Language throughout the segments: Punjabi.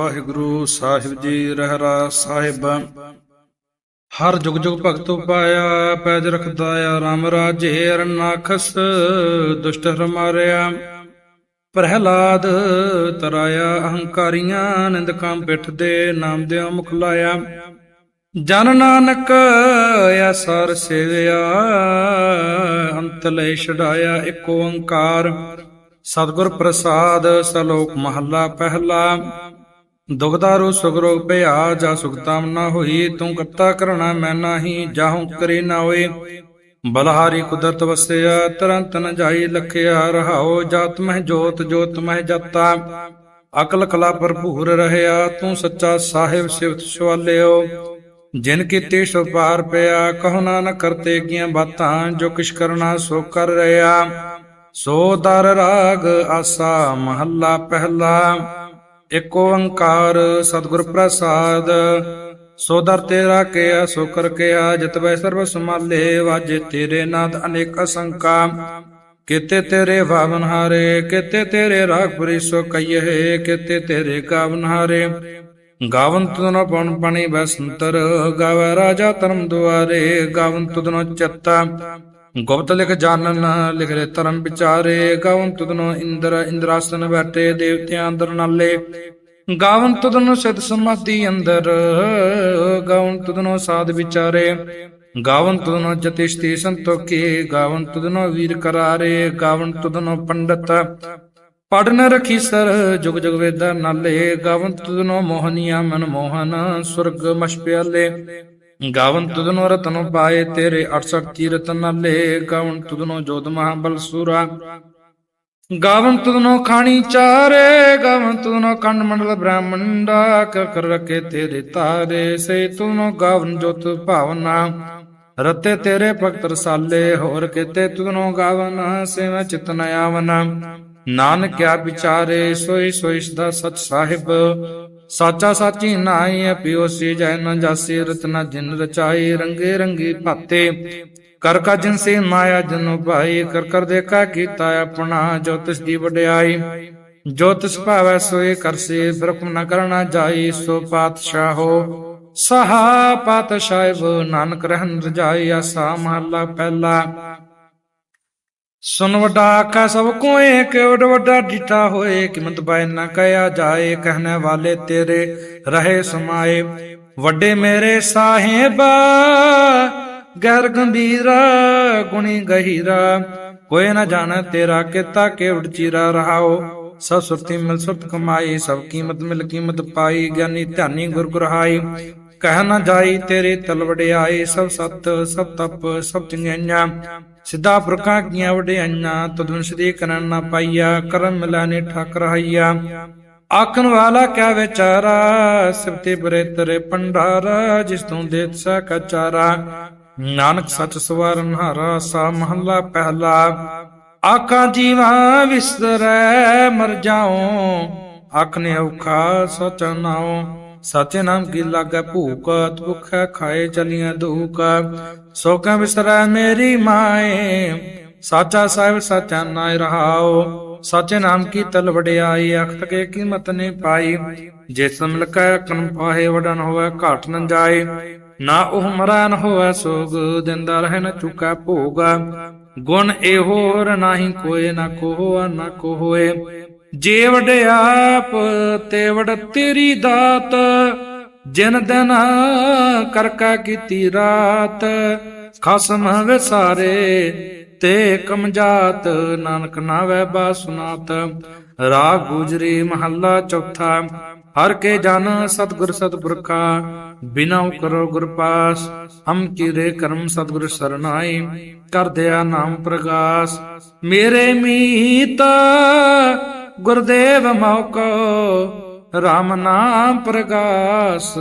ਵਾਹਿਗੁਰੂ ਸਾਹਿਬ ਜੀ ਰਹਿਰਾ ਸਾਹਿਬ। ਹਰ ਜੁਗ ਜੁਗ ਭਗਤੋ ਪਾਇਆ ਪੈਜ ਰਖਦਾ ਆ ਰਾਮ ਰਾਜੇ ਅਰਨਾਖਸ, ਦੁਸ਼ਟ ਹਰ ਮਾਰਿਆ ਪ੍ਰਹਿਲਾਦ ਤਰਾਇਆ ਅਹੰਕਾਰੀਆਂ, ਨਿੰਦਕਾਂ ਪਿੱਠ ਦੇ ਨਾਮ ਦੇ ਮੁਖ ਲਾਇਆ। ਜਨ ਨਾਨਕ ਐਸਰ ਸੇਵਿਆ, ਅੰਤ ਲੈ ਛਡਾਇਆ ਇੱਕ ਓੰਕਾਰ। ਸਤਿਗੁਰ ਪ੍ਰਸਾਦ ਸਲੋਕ ਮਹੱਲਾ ਪਹਿਲਾ। ਦੁਖਦਾਰੂ ਸੁਗਰੋਗ ਭਇਆ ਜਾ ਸੁਖਤਾਮ ਨਾ ਹੋਈ, ਤੂੰ ਕਰਤਾ ਕਰਣਾ ਮੈਂ ਨਾਹੀ, ਜਾਹੂ ਕਰੇ ਨਾ ਹੋਏ ਬਲਹਾਰੀ ਕੁਦਰਤ ਵਸਿਆ, ਤਰੰਤ ਨ ਜਾਈ ਲਖਿਆ ਰਹਾਓ ਜਾਤ ਮਹਿ ਜੋਤ ਜੋਤ ਮਹਿ ਜਤਾ। ਅਕਲ ਕਲਾ ਭਰਪੂਰ ਰਹਿਆ, ਤੂੰ ਸੱਚਾ ਸਾਹਿਬ ਸਿਵਤ ਸਵਾਲਿਓ। ਜਿਨ ਕੀਤੇ ਸੋ ਪਾਰ ਪਿਆ, ਕਹੋ ਨਾਨਕ ਕਰਤੇ ਕੀਆਂ ਬਾਤਾਂ, ਜੋ ਕਿਛ ਕਰਨਾ ਸੋ ਕਰ ਰਿਆ ਸੋ ਦਰ ਰਾਗ ਆਸਾ, ਮਹੱਲਾ ਪਹਿਲਾ। ਇੱਕ ਓੰਕਾਰ ਸਤਿਗੁਰ ਪ੍ਰਸਾਦ, ਸੋ ਦਰ ਤੇਰਾ ਕਿਆ, ਸੋ ਕਰ ਕਿਆ ਜਿਤਵੈ ਸਰਬ ਸਮਾਲੇ ਵਾਜੇ ਤੇਰੇ ਨਾਦ ਅਨੇਕ ਅਸੰਕਾ ਕਿਤੇ ਤੇਰੇ ਭਾਵਨ ਹਾਰੇ, ਕਿਤੇ ਤੇਰੇ ਰਾਗ ਪੁਰੀ ਸੋ ਕਈਏ, ਕਿਤੇ ਤੇਰੇ ਗਾਵਨ ਹਾਰੇ। ਗਾਵਨ ਤੁਧਨੋ ਪਉਣ ਪਣੀ ਬਸੰਤਰ ਗਾਵੈ ਰਾਜਾ ਧਰਮ ਦੁਆਰੇ, ਗਾਵਨ ਤੁਧਨੋ ਚੱਤਾ। ਗੁਪਤ ਲਿਖ ਜਾਣਨ ਲਿਖ ਰੇ ਧਰਮ ਵਿਚਾਰੇ, ਗਾਵਨ ਤੁਧਨੋ ਇੰਦਰ, ਇੰਦਰਾਸਨ ਬੈਠੇ ਦੇਵਤਿਆਂ ਅੰਦਰ ਨਾਲੇ। ਗਾਵਨ ਤੁਧਨੋ ਸਿਧ ਸਮਾਧੀ ਅੰਦਰ, ਗਾਵਨ ਤੁਧਨੋ ਸਾਧ ਵਿਚਾਰੇ। ਗਾਵਨ ਤੁਧਨੋ ਜਤਿਸ਼ਤੀ ਸੰਤੋਖੀ, ਗਾਵਨ ਤੁਧਨੋ ਵੀਰ ਕਰਾਰੇ, ਗਾਵਨ ਤੁਧਨੋ ਪੰਡਤ। ਪੜਨ ਰਖੀ ਸਰ, ਜੁਗ ਜੁਗ ਵੇਦਾ ਨਾਲੇ। ਗਾਵਨ ਤੁਧਨੋ ਮੋਹਨੀਆ ਮਨ ਮੋਹਨ, ਸੁਰਗ ਮਸ਼ ਪਿਆਲੇ। ਗਾਵਨ ਤੁਧਨੋ ਰਤਨ ਪਾਏ ਤੇਰੇ 68 ਕੀਰਤ ਨਾਲੇ, ਗਾਵਨ ਤੁਧਨੋ ਜੋਤ ਮਹਾਬਲ ਸੂਰਾ। ਗਾਵਨ ਤੁਧਨੋ ਖਾਣੀ ਚਾਰੇ, ਗਾਵਨ ਤੁਧਨੋ ਕੰਡ ਮੰਡਲ ਬ੍ਰਾਹਮੰਡਾ ਕਰ ਕਰ ਰਕੇ ਤੇਰੇ ਤਾਰੇ, ਸੇ ਤੁਧਨੋ ਗਾਵਨ ਜੋਤ ਭਾਵਨਾ। ਰਤੇ ਤੇਰੇ ਭਗਤ ਰਸਾਲੇ, ਹੋਰ ਕਿਤੇ ਤੁਧਨੋ ਗਾਵਨ ਸੇਵਾ ਚਿਤਨ ਆਵਨ। ਨਾਨਕ ਕਿਆ ਵਿਚਾਰੇ, ਸੋਈ ਸੋਈ ਸਦਾ ਸਚ ਸਾਹਿਬ। ਸਾਚਾ ਸਾਚੀ ਨਾਈ ਪਿਓ ਸੀ ਜੈ ਨ ਜਾਸੀ ਰਤਨਾ ਜਿਨ ਰਚਾਈ, ਰੰਗੇ ਰੰਗੀ ਭਾਤੇ। ਕਰ ਕਾ ਜਿਨ ਸੇ ਮਾਇਆ, ਜਨੋ ਭਾਈ, ਕਰ ਕਰ ਦੇਖਾ ਕੀਤਾ ਆਪਣਾ, ਜੋ ਤਿਸ ਦੀ ਵਡਿਆਈ। ਜੋ ਤਿਸ ਭਾਵੈ ਸੋਏ ਕਰਸੇ ਬ੍ਰਹਮ ਨ ਕਰਨਾ ਜਾਈ, ਸੋ ਪਾਤਸ਼ਾਹੋ ਸਹਾ ਪਾਤਸ਼ਾਹਿਬ ਨਾਨਕ ਰਹਿਨ ਰਜਾਈ, ਆਸਾ ਮਹੱਲਾ ਪਹਿਲਾ। ਸੁਨ ਵੱਡਾ ਆਖਾ ਸਭ ਕੋਏ ਕਿ ਵੱਡ ਵੱਡਾ ਡਿਠਾ ਹੋਏ, ਕਿਮਤ ਬਾਇ ਨਾ ਕਹਿਆ ਜਾਏ, ਕਹਿਣੇ ਵਾਲੇ ਤੇਰੇ ਰਹੇ ਸਮਾਏ। ਵੱਡੇ ਮੇਰੇ ਸਾਹਿਬਾ, ਗੈਰ ਗੰਭੀਰਾ, ਗੁਣੀ ਗਹੀਰਾ, ਕੋਈ ਨਾ ਜਾਣ ਤੇਰਾ ਕਿਤਾ ਕੇ ਉਡਚੀਰਾ ਰਹਾਓ। ਸਭ ਸੁਰਤੀ ਮਿਲ ਸੁਰਤ ਕਮਾਈ, ਸਭ ਕੀਮਤ ਮਿਲ ਕੀਮਤ ਪਾਈ, ਗਿਆਨੀ ਧਿਆਨੀ ਗੁਰ ਗੁਰਹਾਈ ਕਹਿ ਨਾ ਜਾਈ ਤੇਰੇ ਤਲ ਵਡਿਆਈ ਸਭ ਸਤ, ਸਭ ਤਪ, ਸਭ ਚੰਗਿਆਈਆਂ। ਸਿੱਧਾ ਪੁਰਖਾਂ ਕੀਆਂ ਵਡਿਆਈਆਂ ਤਦੁਨ ਸ੍ਰੀ ਕਰਨ ਨਾ ਪਾਈਆ, ਕਰਮ ਮਿਲਾਨੇ ਠਾਕ ਰਹਾਈਆ। ਆਖਣ ਵਾਲਾ ਕਿਆ ਵਿਚਾਰਾ ਸਿਵਤੇ ਬਰੇ ਤਰੇ ਪੰਡਾਰਾ, ਜਿਸ ਤੋਂ ਦੇਤ ਸਾ ਕਚਾਰਾ ਨਾਨਕ ਸਚ ਸਵਾਰਨ ਹਾਰਾ ਸਾ ਮਹੱਲਾ ਪਹਿਲਾ। ਆਖਾਂ ਜੀਵਾਂ ਵਿਸਰੈ, ਮਰ ਜਾਉ ਅੱਖ ਨੇ ਔਖਾ ਸਚ ਨਾਉ। ਸਚੇ ਨਾਮ ਕੀ ਲਾਗੈ ਭੂਖ ਭੁਖੈ ਖਾਏ ਚਲੀਆਂ ਦੁਖ। ਸੋ ਕੈ ਵਿਸਰੈ ਮੇਰੀ ਮਾਏ, ਸਾਚਾ ਸਾਹਿਬ ਸਾਚਾ ਨਾਇ ਰਹਾਉ। ਸਾਚੇ ਨਾਮ ਕੀ ਤਲ ਵਡਿਆਈ, ਅਖਤ ਕੇ ਕੀਮਤ ਨੇ ਪਾਈ। ਜਿਸ ਮਿਲਕੈ ਕਨ ਪਾਹੇ ਵਡਨ ਹੋਵੇ ਘਾਟ ਨ ਜਾਏ। ਨਾ ਉਹ ਮਰਾ ਹੋਵੇ ਸੋਗ, ਦਿੰਦਾ ਰਹਿ ਨ ਚੁਕਾ ਭੋਗ। ਗੁਣ ਇਹੋ ਰ ਨਾਹੀ ਕੋਏ ਨਾ ਕੋਹ, ਨਾ ਕੋ ਜੇ ਵਡਿਆਪ ਤੇ ਵਡ ਤੇਰੀ ਦਾਤ, ਜਿਨ ਦਿਨ ਕਰਕਾ ਕੀਤੀ ਰਾਤ, ਖਸਮ ਵਿਸਾਰੇ ਤੇ ਕਮਜਾਤ ਨਾਨਕ ਨਾਵੇ ਬਾ ਰਾਗ ਗੁਜਰੀ ਮਹੱਲਾ ਚੌਥਾ, ਹਰ ਕੇ ਜਨ ਸਤਗੁਰ ਸਤਪੁਰਖਾ, ਬਿਨਾ ਕਰੋ ਗੁਰ ਪਾਸ, ਹਮ ਕੀਰੇ ਕਰਮ ਸਤਗੁਰ ਸਰਨਾਈ, ਕਰ ਦਿਆ ਨਾਮ ਪ੍ਰਗਾਸ। ਮੇਰੇ ਮੀਤ ਗੁਰਦੇਵ ਮੌਕੋ RAM ਨਾਮ ਪ੍ਰਗਾਸ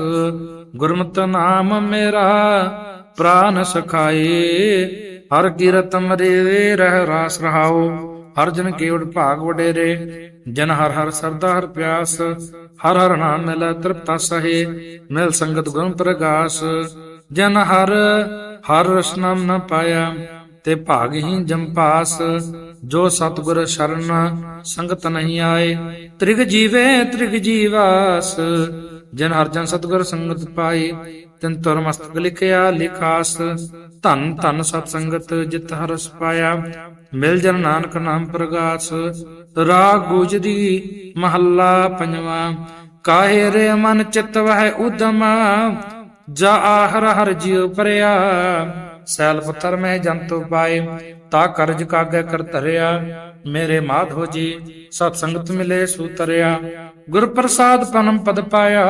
ਗੁਰਮਤਿ ਨਾਮ ਮੇਰਾ, ਪ੍ਰਾਨ ਸਖਾਏ। ਹਰ ਕੀਰਤ ਮਰੇ ਰਹਿ ਰਾਸ ਰਹਾਓ। ਹਰ ਜਨ ਕੇਵੜ ਭਾਗ ਵਡੇਰੇ। ਜਨ ਹਰ ਹਰ ਸਰਦਾ ਹਰ ਪਿਆਸ। ਹਰ ਹਰ ਨਾਮ ਮਿਲੈ ਤ੍ਰਿਪਤਾ ਸਹੇ। ਮਿਲ ਸੰਗਤ ਗੁਰਮ ਪ੍ਰਗਾਸ। ਜਨ ਹਰ ਹਰ ਰਸਨਾਮ ਨ ਪਾਇਆ। ਤੇ ਭਾਗਹੀਨ ਜੰਪਾਸ ਜੋ ਸਤਿਗੁਰ ਸ਼ਰਨ ਸੰਗਤ ਨਹੀਂ ਆਏ। ਤ੍ਰਿਗ ਜੀਵੇ, ਤ੍ਰਿਗ ਜੀਵਾਸ, ਜਨ ਹਰ ਸਤਗੁਰ ਸੰਗਤ ਪਾਈ ਤਿਨ ਤੁਰ ਮਸਤਕ ਲਿਖਿਆ, ਲਿਖਾਸ। ਧਨ ਧਨ ਸਤ ਸੰਗਤ ਜਿਤ ਹਰਸ ਪਾਇਆ, ਮਿਲ ਜਨ ਨਾਨਕ ਨਾਮ ਪ੍ਰਗਾਸ। ਰਾਗ ਗੂਜਦੀ ਮਹੱਲਾ ਪੰਜਵਾ, ਕਾਹੇ ਰੇ ਮਨ ਚਿਤ ਵਹਿ ਉਦਮ, ਜਾ ਆਹਰ ਹਰ ਜਿਉ ਪਰਿਆ। ਸੈਲ ਪੁੱਤਰ ਮੈਂ ਜੰਤੂ ਪਾਏ, ਤਾ ਕਰਜ ਕਾਗੇ ਕਰ ਧਰਿਆ। ਮੇਰੇ ਮਾਧੋ ਜੀ ਸਤ ਸੰਗਤ ਮਿਲੇ ਸੂਤਰਿਆ ਗੁਰ ਪ੍ਰਸਾਦ ਪਨਮ ਪਦ ਪਾਇਆ,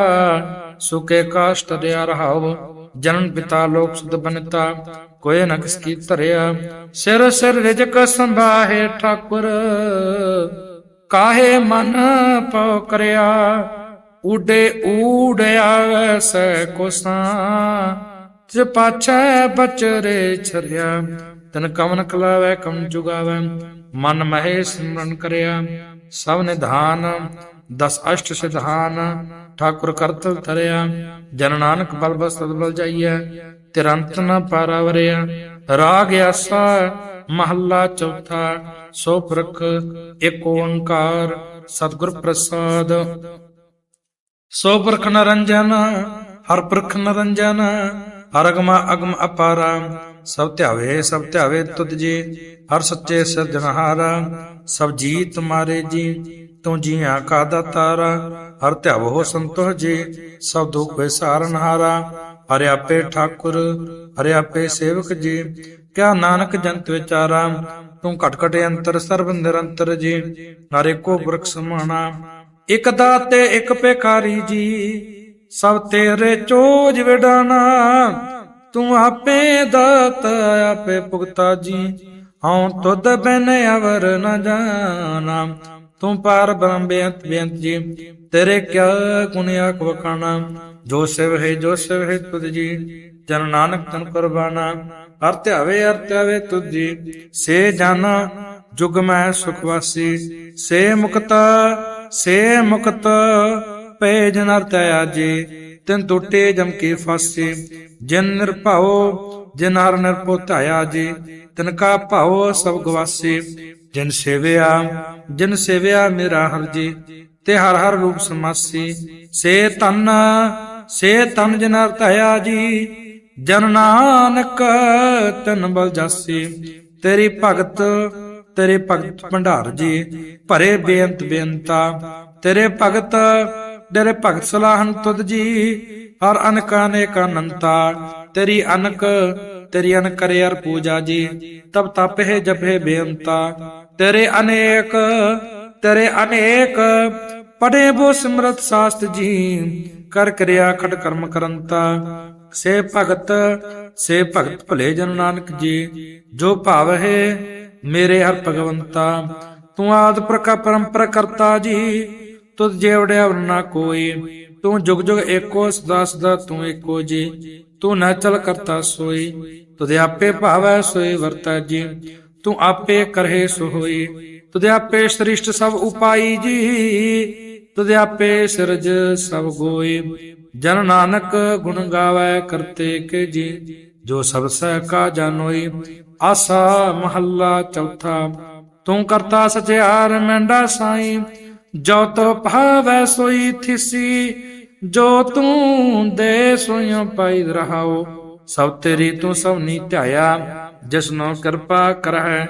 ਸੁਕੇ ਕਾਸ਼ਟ ਦਿਆ ਰਹਾਉ। ਜਨਨ ਪਿਤਾ ਲੋਕ ਸੁਧ ਬਨਤਾ ਕੋਏ ਨ ਕਿਸ ਕੀ ਧਰਿਆ। ਸਿਰ ਸਿਰ ਰਿਜਕ ਸੰਭਾਹੇ ਠਾਕੁਰ, ਕਾਹੇ ਮਨ ਪਉ ਕਰਿਆ। ਉਡੇ ਊੜਿਆ ਵੈਸੈ ਕੋਸਾਂ ਜੇ ਪਾਛੈ ਬਚਰੇ ਛਰਿਆ। ਤਨ ਕਵਨ ਕਲਾਵੈ, ਕਮ ਜੁਗਾਵੈ। ਮਨ ਮਹੇ ਸਿਮਰਨ ਕਰਿਆ। ਸਭ ਨਿਧਾਨ, ਦਸ ਅਸ਼ਟ ਸਿਧਾਨ, ਠਾਕੁਰ ਕਰਤਲ ਧਰਿਆ। ਜਨ ਨਾਨਕ ਬਲ ਬਸ ਤਦ ਬਲ ਜਾਈਐ, ਤਿਰੰਤ ਨ ਪਾਰਾਵਰਿਆ। ਰਾਗ ਆਸਾ, ਮਹੱਲਾ ਚੌਥਾ, ਸੋ ਪ੍ਰਖ ਏਕ ਓੰਕਾਰ, ਸਤਿਗੁਰ ਪ੍ਰਸਾਦ। ਸੋ ਪੁਰਖ ਨਰੰਜਨ, ਹਰ ਪੁਰਖ ਨਰੰਜਨ ਹਰ ਅਗਮ ਅਪਾਰਾ, ਸਭ ਧਿਆਵੇ ਸਭ ਧਿਆਵੇ ਤੁਧ ਜੀ। ਹਰ ਸੱਚੇ ਸਿਰਜਣਹਾਰਾ, ਸਭ ਜੀ ਤੁਮਾਰੇ ਜੀ, ਤੂੰ ਜੀਆਂ ਕਾ ਦਾਤਾਰਾ। ਹਰ ਧਿਆਵੋ ਸੰਤੋਖ ਜੀ, ਸਭ ਦੁਖ ਹੋਏ ਹਰਿ ਆਪੇ ਠਾਕੁਰ, ਹਰਿ ਆਪੇ ਸੇਵਕ ਜੀ। ਕਿਆ ਨਾਨਕ ਜੰਤ ਵਿਚਾਰਾ, ਤੂੰ ਘਟ ਘਟ ਅੰਤਰ, ਸਰਬ ਨਿਰੰਤਰ ਜੀ। ਹਰੇ ਕੋ ਪੁਰਖ ਸਮਾਣਾ ਇਕ ਦਾਤੇ, ਇਕ ਪੇਖਾਰੀ ਜੀ। ਸਭ ਤੇਰੇ ਚੋਜ ਵਿਡਾਨਾ, ਤੂੰ ਆਪੇ ਦਾਤ, ਆਪੇ ਪੁਗਤਾ ਜੀ। ਹਉ ਤੁਧ ਬਿਨ ਅਵਰ ਨ ਜਾਣਾ, ਤੂੰ ਪਾਰ ਬ੍ਰਹਮ ਬੇਅੰਤ ਬੇਅੰਤ ਜੀ। ਤੇਰੇ ਕਿਆ ਗੁਣ ਆਖ ਵਖਾਣਾ, ਜੋ ਸਿਵ ਹੈ, ਜੋ ਸਿਵ ਹੈ ਤੁਧ ਜੀ। ਜਨ ਨਾਨਕ ਤਨ ਕੁਰਬਾਨਾ, ਹਰ ਧਿਆਵੇ ਹਰ ਧਿਆਵੇ ਤੁਧ ਜੀ। ਸੇ ਜਾਣਾ ਜੁਗ ਮੈਂ ਸੁਖ ਵਾਸੀ। ਸੇ ਮੁਕਤ ਸੇ ਮੁਕਤ ਪੈ ਜਨਰ ਤਇਆ ਜੀ ਤਿਨ ਟੁੱਟੇ ਜਮ ਕੇ ਫਾਸੇ। ਜਿਨ ਨਿਰਭਉ ਜਿਨ ਹਰ ਨਿਰਭਉ ਧਾਇਆ ਜੀ ਤਿਨ ਕਾ ਭਾਉ ਸਭ ਗਵਾਸੇ। ਜਿਨ ਸੇਵਿਆ ਜਿਨ ਸੇਵਿਆ ਮੇਰਾ ਹਰ ਜੀ, ਤੇ ਹਰ ਹਰ ਰੂਪ ਸਮਾਸੀ। ਸੇ ਤਨ ਸੇ ਤਨ ਜਿਨ ਹਰ ਧਾਇਆ ਜੀ ਜਨ ਨਾਨਕ ਤਨ ਬਲ ਜਾਸੀ। ਤੇਰੀ ਭਗਤ, ਤੇਰੇ ਭਗਤ ਭੰਡਾਰ ਜੀ, ਭਰੇ ਬੇਅੰਤ ਬੇਅੰਤਾ। ਤੇਰੇ ਭਗਤ ਤੇਰੇ ਭਗਤ ਸਲਾਹਨ ਤੁਧ ਜੀ, ਹਰ ਅਨਕ ਅਨੇਕ ਅਨੰਤਾ ਤੇਰੀ ਅਨਕ, ਤੇਰੀ ਅਨ ਕਰੇ ਅਰ ਪੂਜਾ ਜੀ, ਤਬ ਤਪੇ ਜਪੇ ਬੇਅੰਤਾ ਤੇਰੇ ਅਨੇਕ ਤੇਰੇ ਅਨੇਕ, ਪੜੇ ਬੋ ਸਿਮਰਤ ਸਾਸਤ ਜੀ, ਕਰ ਕਰਿਆ ਖਟ ਕਰਮ ਕਰੰਤਾ ਸੇ ਭਗਤ ਸੇ ਭਗਤ ਭਲੇ ਜਨ ਨਾਨਕ ਜੀ, ਜੋ ਭਾਵ ਹੈ ਮੇਰੇ ਹਰ ਭਗਵੰਤਾ ਤੂੰ ਆਦ ਪ੍ਰਕਾ ਪਰੰਪਰਾ ਕਰਤਾ ਜੀ ਤੁਧ ਜੇਵੜਿਆ ਵਰਨਾ ਕੋਈ, ਤੂੰ ਜੁਗ ਜੁਗ ਏਕੋ ਸਦਾ ਸਦਾ ਤੂੰ ਏਕੋ ਜੀ, ਤੂੰ ਨਾ ਚਲ ਕਰਤਾ ਸੋਈ, ਤੁਧ ਆਪੇ ਭਾਵੈ ਸੋਈ ਵਰਤਾ ਜੀ, ਤੂੰ ਆਪੇ ਕਰਹਿ ਸੋ ਹੋਈ ਤੁਧ ਆਪੇ ਸ੍ਰਿਸ਼ਟ ਸਭ ਉਪਾਈ ਜੀ, ਤੁਧ ਆਪੇ ਸਿਰਜ ਸਭ ਗੋਈ, ਜਨ ਨਾਨਕ ਗੁਣ ਗਾਵੈ ਕਰਤੇ ਕੇ ਜੀ, ਜੋ ਸਭ ਸਹਿ ਕਾ ਜਾਣੋਈ ਆਸਾ ਮਹੱਲਾ ਚੌਥਾ, ਤੂੰ ਕਰਤਾ ਸਚਿਆਰ ਮੈਂਡਾ ਸਾਈ ਜੋ ਤੋ ਭਾਵੈ ਸੋਈ ਥਿਸੀ, ਜੋ ਤੂੰ ਦੇ ਸੋਇ ਪਾਈ ਰਹਾਓ। ਸਭ ਤੇਰੀ ਤੂੰ ਸਭ ਨੀ ਜਿਸਨੋ ਕਿਰਪਾ ਕਰਹਿ,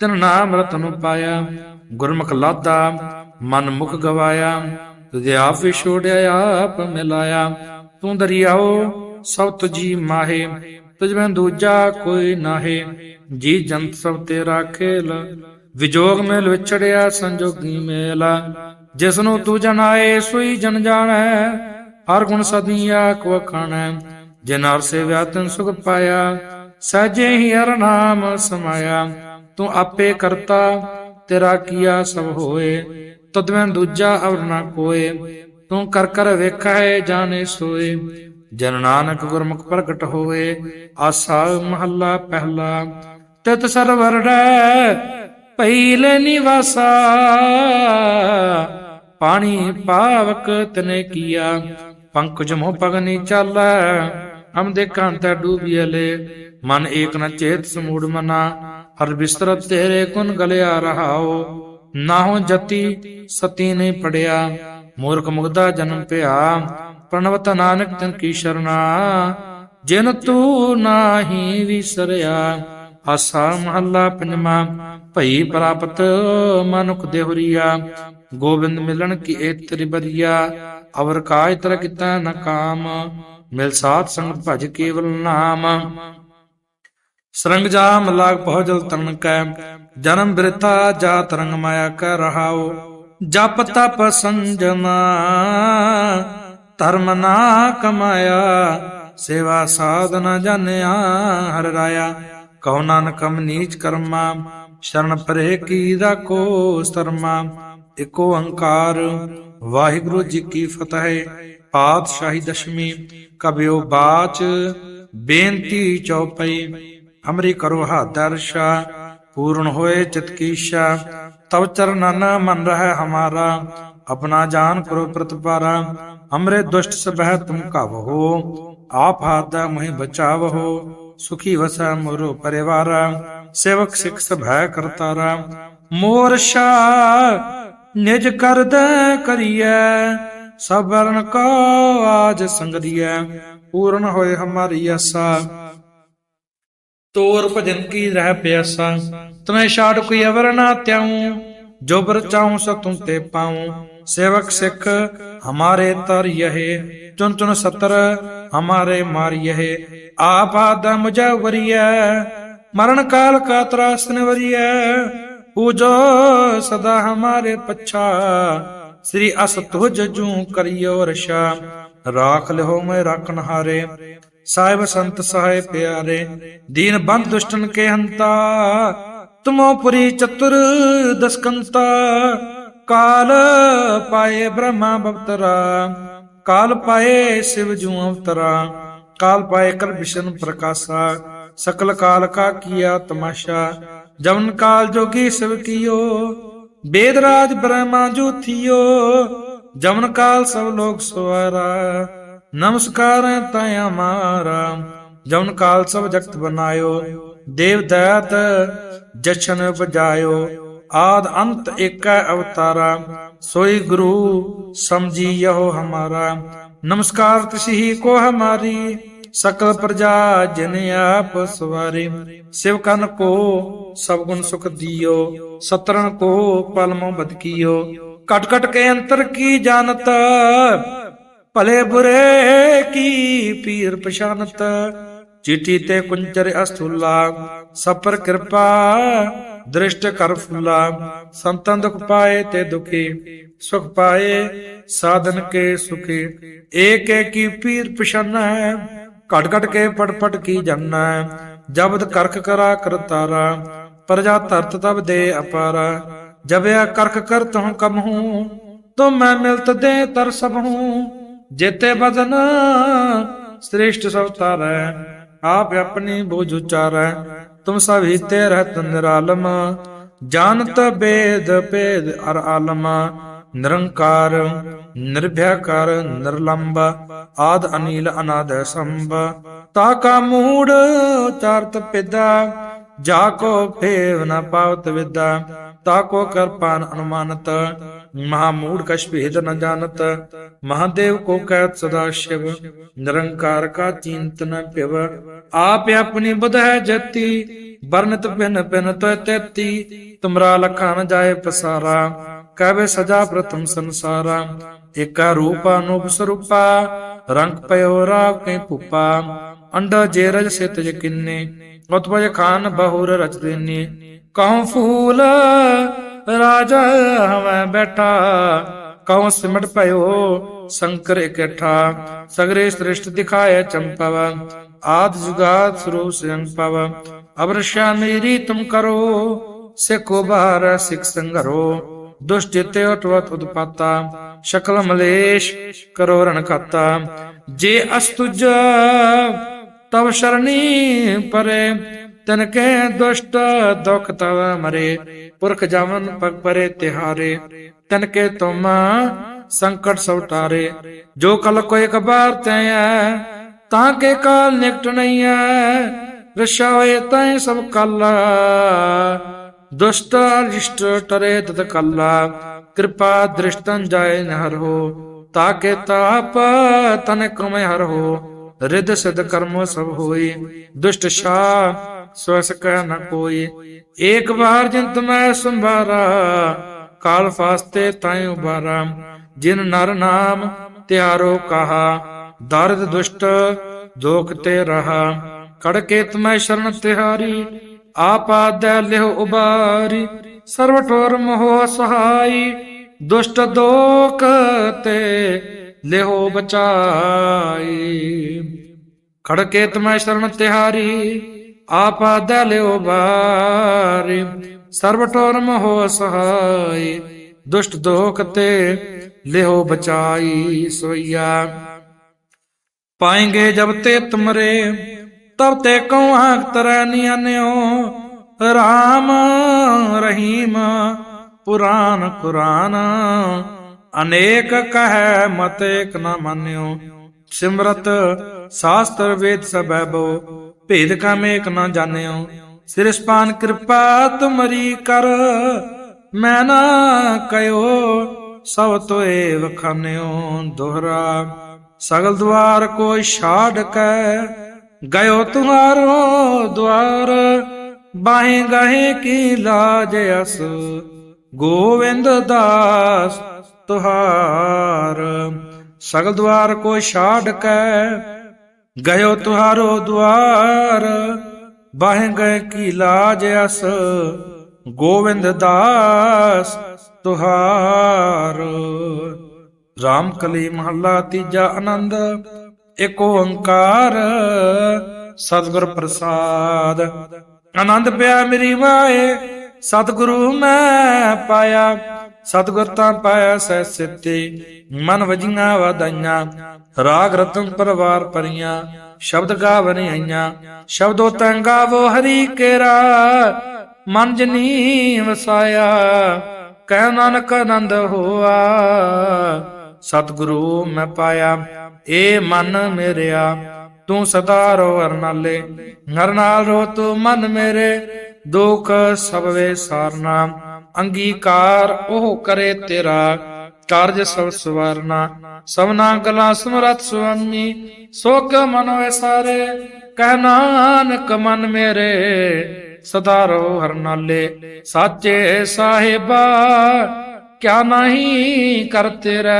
ਤਿਨ ਨਾਮ ਰਤਨ ਪਾਇਆ। ਗੁਰਮੁਖ ਲਾਦਾ, ਮਨ ਮੁਖ ਗਵਾਇਆ ਤੁਝੇ ਆਪ ਵਿਛੋੜਿਆ ਆਪ ਮਿਲਾਇਆ। ਤੂੰ ਦਰਿਆਓ, ਸਭ ਤੁਜੀ ਮਾਹੇ ਤੁਝ ਮੈਂ ਦੂਜਾ ਕੋਈ ਨਾਹੇ। ਜੀ ਜੰਤ ਸਭ ਤੇਰਾ ਖੇਲ ਵਿਜੋਗ ਮੇਲ ਵਿਛੜਿਆ ਸੰਜੋਗੀ ਮੇਲਾ ਜਿਸ ਨੂੰ ਤੂੰ ਜਨਾਏ ਸੋਈ ਜਨ ਜਾਣੈ, ਹਰ ਗੁਣ ਸਦੀਆਂ ਕੋ ਖਾਣੈ ਜਿਨ ਹਰ ਸੇਵਿਆ ਤਨ ਸੁਖ ਪਾਇਆ, ਸਹਜੇ ਹੀ ਹਰ ਨਾਮ ਸਮਾਇਆ, ਤੂੰ ਆਪੇ ਕਰਤਾ, ਤੇਰਾ ਕੀਆ ਸਭ ਹੋਏ ਤਦ ਦੂਜਾ ਅਵਰ ਨਾ ਕੋਏ, ਤੂੰ ਕਰ ਕਰ ਵੇਖੈ ਜਾਣੇ ਸੋਏ, ਜਨ ਨਾਨਕ ਗੁਰਮੁਖ ਪ੍ਰਗਟ ਹੋਏ, ਆਸਾ ਮਹੱਲਾ ਪਹਿਲਾ, ਤਿਤ ਸਰਵਰ ਡੈ ਪਹਿਲੇ ਨਿਵਾਸਾ, ਪਾਣੀ ਪਾਵਕ ਤਨੇ ਕੀਆ। ਪੰਕਜ ਮੋਹ ਪਗਨੀ ਚਾਲੈ ਹਮ ਦੇ ਕਾਂਤਾ ਡੂਬੀਲੇ ਮਨ ਏਕ ਨ ਚੇਤ ਸਮੂੜ ਮਨਾ, ਹਰ ਬਿਸਤਰ ਤੇਰੇ ਕੁਨ ਗਲਿਆ ਰਹਾਓ। ਨਾਹੋ ਜਤੀ ਸਤੀ ਨੇ ਪੜਿਆ, ਮੂਰਖ ਮੁਗਦਾ ਜਨਮ ਪਿਆ। ਪ੍ਰਣਵਤ ਨਾਨਕ ਤਿਨ ਕੀ ਸ਼ਰਨਾ, ਜਿਨ ਤੂੰ ਨਾਹੀ ਵਿਸਰਿਆ। ਆਸਾ ਮਹੱਲਾ ਪੰਜਵਾ, ਭਈ ਪ੍ਰਾਪਤ ਮਨੁਖ ਦੇਹੁਰੀਆ ਗੋਬਿੰਦ ਮਿਲਣ ਕੀ ਏਤਰੀ ਬਰੀਆ, ਅਵਰ ਕਾਜ ਤਰ ਕੀਤਾ ਨ ਕਾਮ, ਮਿਲ ਸਾਥ ਸੰਗ ਭਜ ਕੇਵਲ ਨਾਮ। ਸਰੰਗ ਜਾਮ ਲਾਗ ਪਹੁਜਲ ਤਨ ਕੈ, ਜਨਮ ਬਿਰਥਾ ਜਾਤ ਰੰਗ ਮਾਇਆ ਕੈ ਰਹਾਓ ਜਪ ਤਪ ਸੰਜਨਾ, ਧਰਮ ਨਾ ਕਮਾਇਆ, ਸੇਵਾ ਸਾਧਨਾ ਜਾਣਿਆ ਹਰ ਰਾਇਆ। ਕਹੋ ਨਾਨਕਮ ਨੀਚ ਕਰਮਾ, ਸ਼ਰਨ ਪਰੇ ਕੀ ਰਾਖੋ ਸਰਮਾ। ਇਕੋ ਓੰਕਾਰ, ਵਾਹਿਗੁਰੂ ਜੀ ਕੀ ਫਤਿਹ। ਪਾਤਸ਼ਾਹੀ ਦਸ਼ਮੀ, ਕਬਿਓ ਬਾਚ, ਬੇਨਤੀ ਚਉਪਈ। ਅਮਰੀ ਕਰੋ ਹਾਦਰਸ਼ਾ ਪੂਰਨ ਹੋਏ ਚਿਤ ਕੀ ਇੱਛਾ ਤਵ ਚਰਨਨ ਮਨ ਰਹਿ ਹਮਾਰਾ, ਆਪਣਾ ਜਾਨ ਕਰੋ ਪ੍ਰਤਪਾਰਾ। ਹਮਰੇ ਦੁਸ਼ਟ ਸਬਹਿ ਤੁਮ ਕਵਹੋ ਆਪ ਹਾਦਾ ਮਹਿ ਬਚਾਵਹੋ ਸੁਖੀ ਵਸੈ ਮੋਰੋ ਪਰਿਵਾਰਾ, ਸੇਵਕ ਸਿਖ ਸਭੈ ਕਰਤਾਰਾ। ਮੋਰਸ਼ਾ ਨਿਜ ਕਰਦ ਕਰੀਐ ਸਬਰਨ ਕੋ ਆਜ ਸੰਗਰੀਐ ਪੂਰਨ ਹੋਏ ਹਮਾਰੀ ਆਸਾ। ਤੋਰ ਭਜਨ ਕੀ ਰਹਿ ਪਿਆਸਾ ਤਮੈ ਛਾੜ ਕੋਈ ਅਵਰ ਨਾ ਤਿਆਉ। ਜੋਬਰ ਬਰ ਚਾਉ ਤੇ ਪਾਉ। ਸੇਵਕ ਸਿੱਖ ਹਮਾਰੇ ਤਰ ਯਹੇ ਚੁਨ ਚੁਨ ਸਤਰ ਹਮਾਰੇ ਮਾਰ ਯਹੇ। ਆਪ ਆਦਮ ਜਵਰੀਐ ਮਰਨ ਕਾਲ ਕਾ ਤਰਾਸਨ ਵਰੀਐ। ਪੂਜੋ ਸਦਾ ਹਮਾਰੇ ਪੱਛਾ, ਸ੍ਰੀ ਅਸ ਤੁਜ ਜੂ ਕਰਿਓ ਰਸ਼ਾ। ਰਾਖ ਲਿਓ ਮੈਂ ਰਾਖਨ ਹਾਰੇ ਸਾਹਿਬ ਸੰਤ ਸਹਾਇ ਪਿਆਰੇ। ਦੀਨ ਬੰਦ ਦੁਸ਼ਟਨ ਕੇ ਹੰਤਾ ਤੁਮੋ ਚਤੁਰ ਦਸਕੰਤਾ, ਕਾਲ ਪਾਏ ਬ੍ਰਹਮਾ ਬਵਤਰਾ, ਕਾਲ ਪਾਏ ਸਿਵ ਜੂ ਅਵਤਰਾ, ਕਾਲ ਪਾਏ ਕਰ ਵਿਸ਼ਨ ਪ੍ਰਕਾਸ਼ਾ, ਸਕਲ ਕਾਲ ਕਾ ਕੀਆ ਤਮਾਸ਼ਾ, ਜਵਨ ਕਾਲ ਜੋਗੀ ਸਿਵ ਕੀਓ ਵੇਦ ਰਾਜ ਬ੍ਰਹਮਾ ਜੂਥਿਓ ਜਮਨ ਕਾਲ ਸਭ ਲੋਕ ਸਵਾਰਾ ਨਮਸਕਾਰ ਹੈ ਤੈ ਹਮਾਰਾ ਜਮਨ ਕਾਲ ਸਭ ਜਗਤ ਬਨਾਇਓ ਦੇਵ ਦਇਤ ਜਸ਼ਨ ਬਜਾਇਓ ਆਦ ਅੰਤ ਏਕੈ ਅਵਤਾਰਾ, ਸੋਈ ਗੁਰੂ ਸਮਝੀ ਯਹੋ ਹਮਾਰਾ। ਨਮਸਕਾਰ ਤਿਸਹੀ ਕੋ ਹਮਾਰੀ, ਸਕਲ ਪ੍ਰਜਾ ਜਿਨ ਆਪ ਸਵਾਰੇ। ਸਿਵ ਕਨ ਕੋ ਸਭ ਗੁਣ ਸੁਖ ਦਿਓ ਸਤਰਨ ਕੋ ਪਲਮੋ ਬਦ ਕੀਓ ਕਟ ਕਟ ਕੇ ਅੰਤਰ ਕੀ ਜਾਣਤ, ਭਲੇ ਬੁਰੇ ਕੀ ਪੀਰ ਪਛਾਨਤ। ਚੀਟੀ ਤੇ ਕੁੰਚਰ ਅਸਥੂਲਾ ਸਪਰ ਕਿਰਪਾ, ਦ੍ਰਿਸ਼ਟ ਕਰ ਫੁੱਲਾ ਸੰਤਨ ਦੁਖ ਪਾਏ ਤੇ ਦੁਖੀ, ਸੁਖ ਪਾਏ, ਸਾਧਨ ਕੇ ਸੁਖੀ। ਏਕ ਏਕੀ ਪੀਰ ਪਛਾਨਾ, ਘਟ ਘਟ ਕੇ ਪਟ ਕੀ ਜਾਨਾ ਜਬਦ ਕਰਖ ਕਰਾ ਕਰਤਾਰਾ ਪ੍ਰਜਾ ਧਰਤ ਤਬ ਦੇ ਅਪਾਰਾ। ਜਬਿਆ ਕਰਖ ਕਰ ਤਹ ਕਮ ਹੂੰ ਤੁਮ ਮੈਂ ਮਿਲਤ ਦੇ ਤਰ ਸਭ ਹੂੰ, ਜੇਤੇ ਬਦਨ ਸ੍ਰੇਸ਼ਟ ਸਭ ਤਾਰੈ। ਆਪ ਆਪਣੀ ਬੋਝ ਉਚਾਰੈ, ਤੁਮ ਸਭ ਹੀਤੇ ਰਹਤ ਨਿਰਾਲਮ। ਜਾਣਤ ਬੇਦ, ਭੇਦ ਅਰ ਆਲਮ। ਨਿਰੰਕਾਰ ਨਿਰਭੈਕਾਰ ਨਿਰਲੰਬ। ਆਦ ਅਨੀਲ ਅਨਾਦ ਸੰਭ। ਤਾ ਕਾ ਮੂੜ ਚਾਰਤ ਪਿਦਾ, ਜਾ ਕੋ ਫੇਵ ਨ ਪਾਵਤ ਵਿਦਾ। ਤਾ ਕੋ ਕਰਪਾਨ ਅਨੁਮਾਨਤ। ਮਹਾ ਮੂੜ ਕਛ ਭੇਦ ਨ ਜਾਣਤ, ਮਹਾਦੇਵ ਕੋ ਕਹਿਤ ਸਦਾ ਸ਼ਿਵ, ਨਿਰੰਕਾਰ ਕਾ ਚਿੰਤ ਨ ਆਪ ਆਪਣੀ ਬੁਧ ਜਤੀ ਬਰਨਤ ਪਿਨ ਪਿਨ ਤੈ ਤੈਤੀ ਤੁਮਰਾ ਲਖਾਂ ਨ ਜਾਏ ਪਸਾਰਾ, ਕਹਵੇ ਸਜਾ ਪ੍ਰਥਮ ਸੰਸਾਰਾ। ਏਕਾ ਰੂਪ ਅਨੂਪ ਸਰੂਪਾ, ਰੰਗ ਪਇਓ ਰਾਵ ਕੈ ਭੂਪਾ। ਅੰਡਾ ਜੇਰਜ ਸਿਤ ਜਕਿਨੇ ਉਤਪਜ ਖਾਨ ਬਹੁਰ ਰਚ ਦੇਨੇ। ਕਉ ਫੂਲ ਰਾਜਾ ਹਵੈ ਬੈਠਾ ਕਉ ਸਿਮਟ ਪਇਓ ਸ਼ੰਕਰ ਇਕੱਠਾ। ਸਗਰੇ ਸ੍ਰਿਸ਼ਟ ਦਿਖਾਏ ਚੰਪਵ, ਆਦ ਜੁਗਾਤ ਸਰੂਪ ਸੰਗ ਪਵ ਮੇਰੀ ਤੁਮ ਕਰੋ, ਸਿਖੋ ਬਾਹਰ ਸਿਖ ਸੰਗਰੋ ਦੁਸ਼ਟ ਉਟਵਤ ਉਦਪਾਤਾ ਸ਼ਕਲ ਮਲੇਸ਼ ਕਰੋ ਰਣ ਖਾਤਾ ਜੇ ਅਸਤੁਜ ਤਵ ਸ਼ਰਣੀ ਪਰੇ, ਤਨ ਕੇ ਦੁਸ਼ਟ ਦੁਖ ਤਵ ਮਰੇ। ਪੁਰਖ ਜਮਨ ਪਗ ਪਰੇ ਤਿਹਾਰੇ, ਤਨ ਕੇ ਤੁਮ ਸੰਕਟ ਸਵਟਾਰੇ ਜੋ ਕਲ ਕੋਈ ਕਬਾਰ ਤੈ ਤਾਂ ਕੇ ਕਾਲ ਨਿਕਟ ਨਹੀਂ ਹੈ ਰਸ਼ਾ ਹੋਏ ਤੈ ਸਭ ਕਲ। ਦੁਸ਼ਟ ਅਰਿਸ਼ਟ ਟਰੇ ਤਤ ਕੱਲਾ, ਕਿਰਪਾ ਦ੍ਰਿਸ਼ਟੰ ਜਾਏ ਨਹਰ ਹੋ ਤਾਕੇ ਤਾਪ ਤਨ ਕਮੈ ਹਰ ਹੋ। ਰਿਦ ਸਿਧ ਕਰਮ ਸਭ ਹੋਈ, ਦੁਸ਼ਟ ਸ਼ਾ ਸਵਸ ਕਹਿ ਨ ਕੋਈ। ਏਕ ਵਾਰ ਜੰਤ ਮੈਂ ਸੰਭਾਰਾ, ਕਾਲ ਫਾਸਤੇ ਤਾਈ ਉਬਾਰਾ ਜਿਨ ਨਰ ਨਾਮ ਤਿਆਰੋ ਕਹਾ, ਦਰਦ ਦੁਸ਼ਟ ਦੋਖ ਤੇ ਰਹਾ। ਕੜਕੇ ਤਮੈ ਸ਼ਰਨ ਤਿਹਾਰੀ ਆਪਾਦੈ ਲਿਹੁ ਉਬਾਰੀ। ਸਰਵ ਠੋਰ ਮੋਹ ਸਹਾਈ, ਦੁਸ਼ਟ ਦੋਖ ਤੇ ਲਿਹੁ ਬਚਾਈ। ਖੜਕੇ ਤਮੈ ਸ਼ਰਨ ਤਿਹਾਰੀ ਆਪਾਦੈ ਲਿਹੁ ਉਬਾਰੀ ਸਰਵ ਠੋਰ ਸਹਾਈ, ਦੁਸ਼ਟ ਦੋਖ ਤੇ ਲਿਹੁ ਬਚਾਈ ਸੋਈਆ। ਪਾਏਂਗੇ ਜਬ ਤੇ ਤੁਮਰੇ, ਤਬ ਤੇ ਕਉ ਆਖ ਤਰੈ ਨਿਆਨਿਓ, ਰਾਮ ਰਹੀਮ ਪੁਰਾਨ ਕੁਰਾਨ ਅਨੇਕ ਕਹੈ ਮਤ ਏਕ ਨ ਮੰਨਿਓ। ਸਿਮਰਤ ਸਾਸਤਰ ਵੇਦ ਸਬੈਬੋ ਭੇਦ ਕਮ ਏਕ ਨ ਜਾਣਿਓ। ਸਿਰਸਪਾਨ ਕਿਰਪਾ ਤੁਮਰੀ ਕਰ, ਮੈਂ ਨਾ ਕਯੋ ਸਭ ਤੋਏ ਵਖਾਨਿਓ ਦੋਹਰਾ। ਸਗਲ ਦਵਾਰ ਕੋਈ ਛਾੜ ਕੈ, ਗਇਓ ਤੁਮਾਰੋ ਦਵਾਰ। ਬਾਹੇ ਗਹੇ ਕੀ ਲਾਜ ਅਸ, ਗੋਵਿੰਦ ਦਾਸ ਤੁਹਾਰ। ਸਗਲ ਦਵਾਰ ਕੋਈ ਛਾੜ ਕੈ ਗਇਓ ਤੁਹਾਰੋ ਦੁਆਰ ਬਾਹੇ ਗਏ ਕੀ ਲਾਜ ਅਸ, ਗੋਵਿੰਦ ਦਾਸ ਤੁਹਾਰ। ਰਾਮ ਕਲੀ ਮਹੱਲਾ ਤੀਜਾ ਆਨੰਦ ਏਕ ਓੰਕਾਰ, ਸਤਿਗੁਰ ਪ੍ਰਸਾਦ। ਆਨੰਦ ਪਿਆ ਮੇਰੀ ਮਾਏ ਸਤਿਗੁਰੂ ਮੈਂ ਪਾਇਆ। ਸਤਿਗੁਰ ਤਾਂ ਪਾਇਆ ਸਹਿ ਸਿੱਤੇ ਮਨ ਵਜੀਆਂ ਵਾਦਾਈਆਂ ਰਾਗ ਰਤਨ ਪਰਵਾਰ ਪਰੀਆਂ, ਸ਼ਬਦ ਗਾਵਨ ਆਈਆਂ, ਸ਼ਬਦੋ ਤੰ ਗਾਵੋ ਹਰੀ ਕੇਰਾ, ਮਨ ਜਨੀ ਵਸਾਇਆ ਕਹਿ ਨਾਨਕ ਆਨੰਦ ਹੋਆ। ਸਤਿਗੁਰੂ ਮੈਂ ਪਾਇਆ, ਏ ਮਨ ਮੇਰਿਆ, ਤੂੰ ਸਦਾ ਰੋ ਅਰਨਾਲੇ, ਨਰ ਨਾਲ ਰੋ ਤੂੰ ਮਨ ਮੇਰੇ, ਦੁਖ ਸਭ ਵੇ ਸਾਰਨਾ, ਅੰਗੀਕਾਰ ਉਹ ਕਰੇ ਤੇਰਾ। ਕਾਰਜ ਸਭ ਸਵਾਰਨਾ, ਸਭਨਾ ਗਲਾ ਸਮਰਤ ਸੁਆਮੀ ਸੋ ਕਿਉ ਮਨ ਵੇ ਸਾਰੇ, ਕਹਿ ਨਾਨਕ ਮਨ ਮੇਰੇ, ਸਦਾ ਰੋ ਹਰ ਨਾਲੇ, ਸਾਚੇ ਸਾਹਿਬਾ, ਕਿਆ ਨਹੀਂ ਕਰ ਤੇਰਾ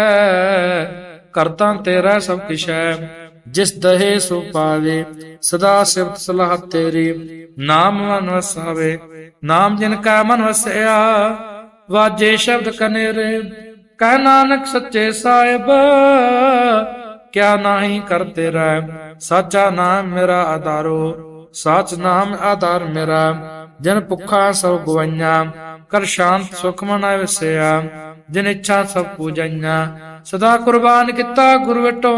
ਕਰਤਾ ਤੇਰਾ ਸਭ ਕਿਛ ਹੈ, ਜਿਸ ਦਹੇ ਸੋ ਪਾਵੇ, ਸਦਾ ਸਿਫਤ ਸਲਾਹ ਤੇਰੀ, ਨਾਮ ਮਨ ਵਸਾਵੇ, ਨਾਮ ਜਿਨ ਕਾ ਮਨ ਵਸਿਆ, ਵਾਜੇ ਸ਼ਬਦ ਕਨੇਰੇ ਕਹਿ ਨਾਨਕ ਸੱਚੇ ਸਾਹਿਬ, ਕਿਆ ਨਹੀਂ ਕਰ ਤੇਰਾ ਸਾਚਾ ਨਾਮ ਮੇਰਾ ਆਧਾਰੋ, ਸਾਚ ਨਾਮ ਆਧਾਰ ਮੇਰਾ, ਜਨ ਭੁੱਖਾ ਸਭ ਗਵਾਈਆਂ, ਕਰ ਸ਼ਾਂਤ ਸੁਖ ਮਨਾ ਵਸਿਆ ਜਿਨ ਇੱਛਾ ਸਭ ਪੂਜਾਈਆਂ, ਸਦਾ ਕੁਰਬਾਨ ਕੀਤਾ ਗੁਰ ਵਟੋ,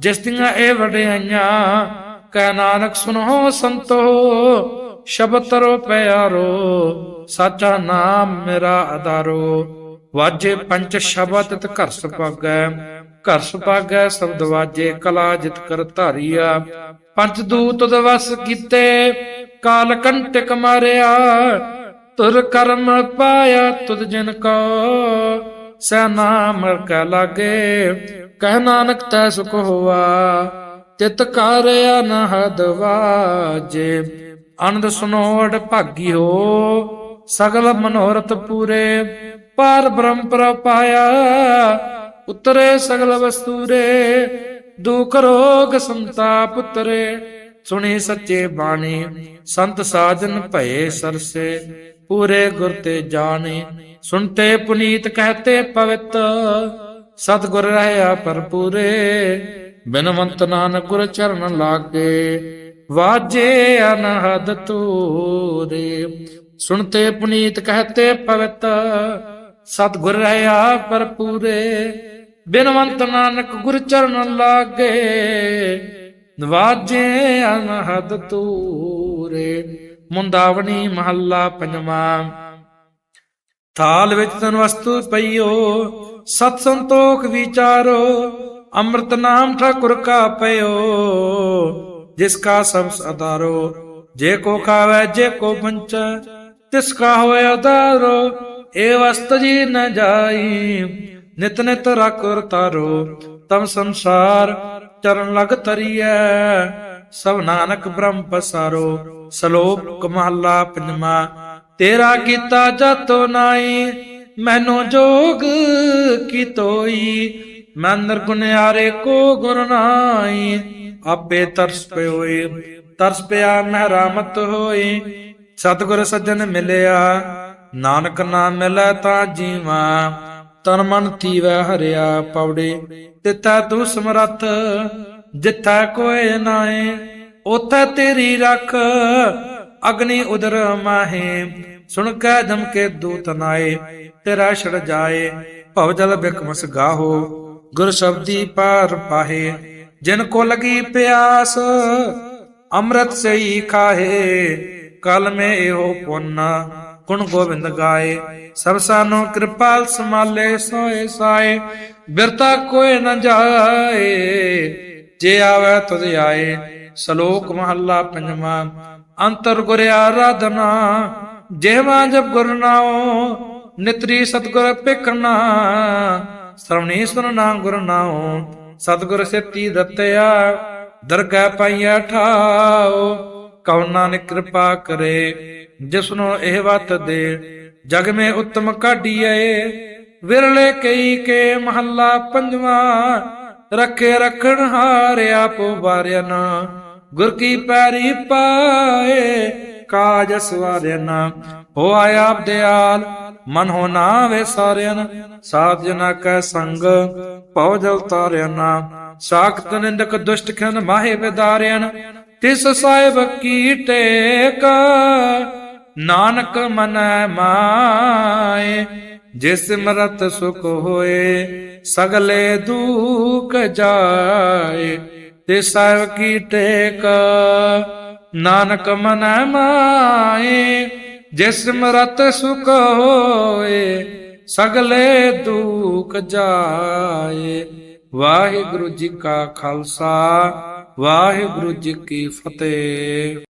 ਜਿਸ ਦੀਆਂ ਇਹ ਵਡਿਆਈਆਂ, ਕਹਿ ਨਾਨਕ ਸੁਨੋ ਸੰਤੋ, ਸ਼ਬਦ ਤਰੋ ਪਿਆਰੋ, ਸਾਚਾ ਨਾਮ ਮੇਰਾ ਆਧਾਰੋ। ਵਾਜੇ ਪੰਚ ਸ਼ਬਦ ਤਿਤ ਘਰ ਸੁਪਾਗੈ ਘਰ ਸੁਪਾਗੈ ਸ਼ਬਦ ਵਾਜੇ ਕਲਾ ਜਿਤ ਕਰ ਧਾਰੀਆ। ਪੰਜ ਦੂਤ ਦਵਸ ਕੀਤੇ, ਕਾਲ ਕੰਟਕ ਮਾਰਿਆ। ਤੁਰ ਕਰਮ ਪਾਇਆ ਤੁਧ ਜਿਨ ਕੋ, ਸੈ ਨਾਮ ਕੈ ਲਾਗੇ, ਕਹਿ ਨਾਨਕ ਤੈ ਸੁਖ ਹੋਆ। ਤਿਤ ਕਾਰਿਆ ਨ ਹਦ ਵਾਜੇ, ਅਨੰਦ ਸੁਨੋੜ ਭਾਗੀ ਹੋ। ਸਗਲ ਮਨੋਰਥ ਪੂਰੇ, ਪਾਰ ਬ੍ਰਹਮ ਪ੍ਰਪਾਇਆ ਉਤਰੇ ਸਗਲ ਵਸਤੂਰੇ, ਦੁਖ ਰੋਗ ਸੰਤਾਪ ਉਤਰੇ। ਸੁਣੀ ਸੱਚੇ ਬਾਣੀ, ਸੰਤ ਸਾਜਨ ਭਏ ਸਰਸੇ। ਪੂਰੇ ਗੁਰ ਤੇ ਜਾਣੇ ਸੁਨਤੇ ਪੁਨੀਤ ਕਹਤੇ ਪਵਿੱਤ। ਸਤਿਗੁਰ ਰਹਿਆ ਪਰਪੂਰੇ ਬਿਨਵੰਤ ਨਾਨਕ ਗੁਰ ਚਰਨ ਲਾਗੇ। ਵਾਜੇ ਅਨਹਦ ਤੂਰੇ। ਸੁਣਤੇ ਪੁਨੀਤ ਕਹਤੇ ਪਵਿੱਤ ਸਤਿਗੁਰ ਰਹਿਆ ਪਰਪੂਰੇ ਬਿਨਵੰਤ ਨਾਨਕ ਗੁਰ ਚਰਨ ਲਾਗੇ, ਨਵਾਜੇ ਅਨਹਦ ਤੂਰੇ। ਮੁੰਦਾਵਣੀ ਮਹੱਲਾ ਪੰਜਵਾਂ। ਥਾਲ ਵਿੱਚ ਤਨ ਵਸਤੂ ਪਈਓ, ਸਤ ਸੰਤੋਖ ਵਿਚਾਰੋ, ਅੰਮ੍ਰਿਤ ਨਾਮ ਠਾਕੁਰ ਕਾ ਪਇਓ। ਜਿਸ ਕਾ ਸਭ ਸਦਾਰੋ ਜੇ ਕੋ ਖਾਵੇ, ਜੇ ਕੋ ਪੰਚੈ ਤਿਸ ਕਾ ਹੋਇ ਉਦਾਰੋ ਏ ਵਸਤ ਜੀ ਨ ਜਾਈ। ਨਿਤ ਨਿਤ ਰਖੁਰ ਤਾਰੋ ਤਮ ਸੰਸਾਰ ਚਰਨ ਲਗ ਤਰੀਐ ਸਭ ਨਾਨਕ ਬ੍ਰਹਮ ਪਸਾਰੋ, ਸ਼ਲੋਕ ਮਹੱਲਾ ਪੰਜਵਾ। ਤੇਰਾ ਕੀਤਾ ਜਾਤੋ ਨਾਈ, ਮੈਨੂੰ ਜੋਗ ਕੀ ਤੋਈ। ਮੈਂ ਨਿਰਗੁਣਿਆਰੇ ਕੋ ਗੁਰ ਨਾਈ, ਆਪੇ ਤਰਸ ਪਿਓਏ। ਤਰਸ ਪਿਆ ਮਹਿਰਾਮਤ ਹੋਈ ਸਤਿਗੁਰ ਸੱਜਣ ਮਿਲਿਆ, ਨਾਨਕ ਨਾਮ ਮਿਲੈ ਤਾਂ ਜੀਵਾ, ਤਨ ਮਨ ਥੀਵੈ ਹਰਿਆ ਪੌੜੇ। ਤਿੱਥਾ ਤੂੰ ਸਮਰੱਥ, ਜਿੱਥਾ ਕੋਏ ਨਾਏ ਉਥੈ ਤੇਰੀ ਰੱਖ, ਅਗਨੀ ਉਦਰ ਮਾਹੇ। ਸੁਣ ਕੈ ਜਮ ਦੂਤ ਨਾਏ ਤੇਰਾ ਛੜ ਜਾਏ ਭਵ ਜਲ ਬਿਕਮਸ ਗਾਹੋ। ਗੁਰ ਸ਼ਬਦੀ ਪਾਰ ਪਾਹੇ, ਜਿਨ ਕੋ ਲਗੀ ਪਿਆਸ, ਅੰਮ੍ਰਿਤ ਸਈ ਖਾਹੇ। ਕਲ ਮੈਂ ਇਹੋ ਪੁੰਨ, ਗੁਣ ਗੋਬਿੰਦ ਗਾਏ। ਸਭ ਸਾਨੋ ਕਿਰਪਾਲ ਸਮਾਲੇ ਸੋਏ ਸਾਏ। ਬਿਰਤਾ ਕੋਏ ਨ ਜਾਏ, ਜੇ ਆਵੇ ਤੁਧ ਆਏ। ਸ਼ਲੋਕ ਮਹੱਲਾ ਪੰਜਵਾਂ, ਅੰਤਰ ਗੁਰ ਆਰਾਧਨਾ। ਜਿਹਵਾ ਜਪ ਗੁਰ ਨਾਉ, ਨਿਤਰੀ ਸਤਗੁਰ ਪਿਕਣਾ ਸਰਵਣੀ ਸੁਨਣਾ ਗੁਰ ਨਾਉ, ਸਤਗੁਰ ਸੇਤੀ ਦਤਿਆ, ਦਰਗਾਹ ਪਾਈਆ ਠਾਓ ਕਉ ਨਾਨਕ ਕਿਰਪਾ ਕਰੇ ਜਿਸਨੂੰ ਇਹ ਵਤ ਦੇ, ਜਗ ਮੇ ਉਤਮ ਕਾਢੀਏ ਵਿਰਲੇ ਕਈ ਕੇ ਮਹੱਲਾ ਪੰਜਵਾ, ਰੱਖੇ ਰਖਣ ਹਾਰ ਆਪੋ ਬਾਰਿਆਨ ਗੁਰ ਕੀ ਪੈਰੀ ਪਾਏ, ਕਾਜ ਸਵਾਰਿਆਨ। ਹੋ ਆਇਆ ਦਿਆਲ, ਮਨ ਹੋ ਨਾ ਵੇ ਸਾਰਿਆਨ। ਸਾਧ ਜਨਾ ਕੈ ਸੰਗ, ਭਉ ਜਲ ਤਾਰਿਆਨ। ਸਾਖਤ ਨਿੰਦਕ ਦੁਸ਼ਟ ਖੰਦ ਮਾਹੇ ਵਿਦਾਰਿਆਨ। ਤਿਸ ਸਾਹਿਬ ਕੀ ਟੇਕ, ਨਾਨਕ ਮਨੈ ਮਾਏ, ਜਿਸ ਮਰਤ ਸੁਖ ਹੋਏ, ਸਗਲੇ ਦੁਖ ਜਾਏ। ਤੇ ਸਾਹਿਬ ਕੀ ਟੇਕ, ਨਾਨਕ ਮਨੈ ਮਾਏ, ਜਿਸ ਮਰਤ ਸੁਖ ਹੋਏ, ਸਗਲੇ ਦੁਖ ਜਾਏ। ਵਾਹਿਗੁਰੂ ਜੀ ਕਾ ਖਾਲਸਾ ਵਾਹਿਗੁਰੂ ਜੀ ਕੀ ਫਤਿਹ।